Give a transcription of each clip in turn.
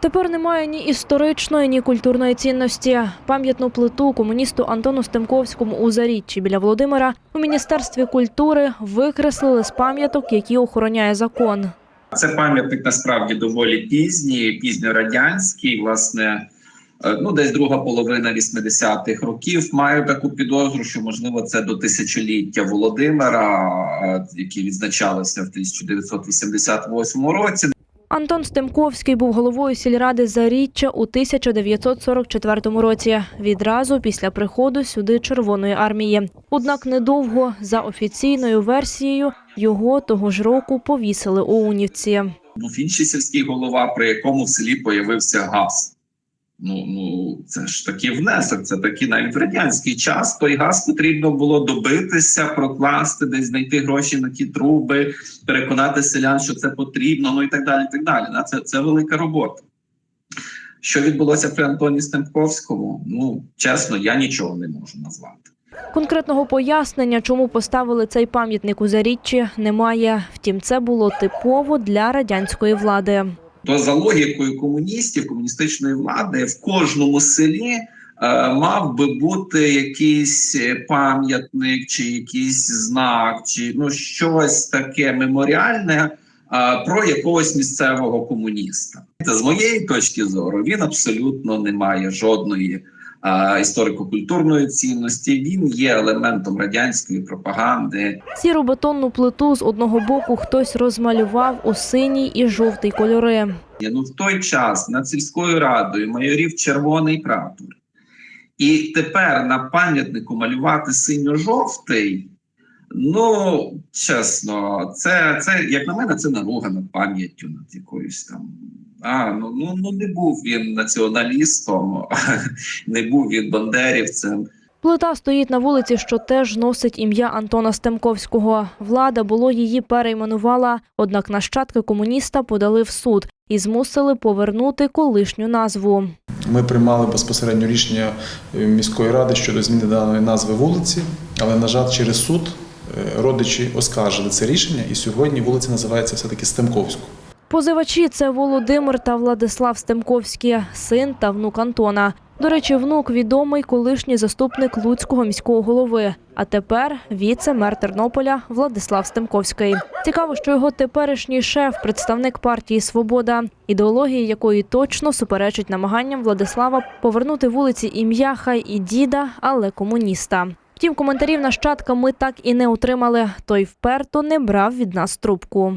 Тепер немає ні історичної, ні культурної цінності. Пам'ятну плиту комуністу Антону Стемковському у Заріччі біля Володимира у міністерстві культури викреслили з пам'яток, які охороняє закон. Це пам'ятник насправді доволі пізній, пізньорадянський, власне. е, Ну, десь друга половина 80-х років маю таку підозру, що можливо це до тисячоліття Володимира, е, які відзначалися в 1988 році. Антон Стемковський був головою сільради Заріччя у 1944 році, відразу після приходу сюди Червоної армії. Однак недовго за офіційною версією його того ж року повісили у Унівці. Був інший сільський голова, при якому в селі появився газ. Ну, ну це ж такий внесок. Це такий навіть в радянський час. Той газ потрібно було добитися, прокласти, десь знайти гроші на ті труби, переконати селян, що це потрібно. Ну і так далі. і так далі. Да, Це, це велика робота. Що відбулося при Антоні Стемковському? Ну чесно, я нічого не можу назвати. Конкретного пояснення, чому поставили цей пам'ятник у Заріччі, немає. Втім, це було типово для радянської влади. То за логікою комуністів, комуністичної влади, в кожному селі е, мав би бути якийсь пам'ятник, чи якийсь знак, чи ну щось таке меморіальне е, про якогось місцевого комуніста. З моєї точки зору він абсолютно не має жодної історико-культурної цінності. Він є елементом радянської пропаганди. Сіру бетонну плиту з одного боку хтось розмалював у синій і жовтий кольори. Ну, в той час над сільською радою майорів червоний прапор. І тепер на пам'ятнику малювати синьо-жовтий. Ну, чесно, це, це, як на мене, це наруга над пам'яттю над якоюсь там. А, ну, ну, ну не був він націоналістом, не був він бандерівцем. Плита стоїть на вулиці, що теж носить ім'я Антона Стемковського. Влада було її перейменувала, однак нащадки комуніста подали в суд і змусили повернути колишню назву. Ми приймали безпосередньо рішення міської ради щодо зміни даної назви вулиці, але, на жаль, через суд родичі оскаржили це рішення, і сьогодні вулиця називається все-таки Стемковську. Позивачі це Володимир та Владислав Стемковські, син та внук Антона. До речі, внук відомий колишній заступник Луцького міського голови, а тепер віце-мер Тернополя Владислав Стемковський. Цікаво, що його теперішній шеф, представник партії Свобода, ідеології якої точно суперечить намаганням Владислава повернути вулиці ім'я хай і діда, але комуніста. Втім, коментарів нащадка ми так і не отримали. Той вперто не брав від нас трубку.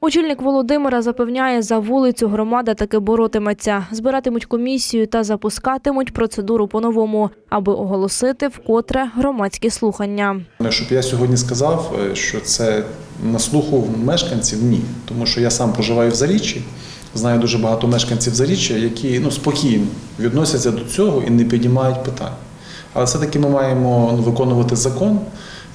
Очільник Володимира запевняє, за вулицю громада таки боротиметься, збиратимуть комісію та запускатимуть процедуру по-новому, аби оголосити вкотре громадські слухання. Щоб я сьогодні сказав, е, що це на слуху мешканців, ні. Тому що я сам проживаю в Заріччі, знаю дуже багато мешканців Заріччя, які ну, спокійно відносяться до цього і не піднімають питань. Але все-таки ми маємо ну, виконувати закон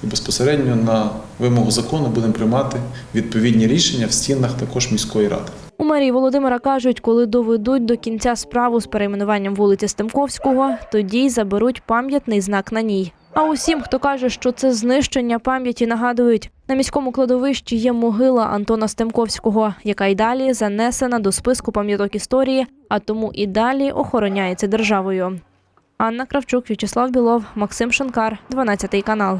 і безпосередньо на вимогу закону будемо приймати відповідні рішення в стінах також міської ради. У мерії Володимира кажуть, коли доведуть до кінця справу з перейменуванням вулиці Стемковського, тоді й заберуть пам'ятний знак на ній. А усім, хто каже, що це знищення пам'яті, нагадують, на міському кладовищі є могила Антона Стемковського, яка й далі занесена до списку пам'яток історії, а тому і далі охороняється державою. Анна Кравчук, В'ячеслав Білов, Максим Шанкар, 12 канал.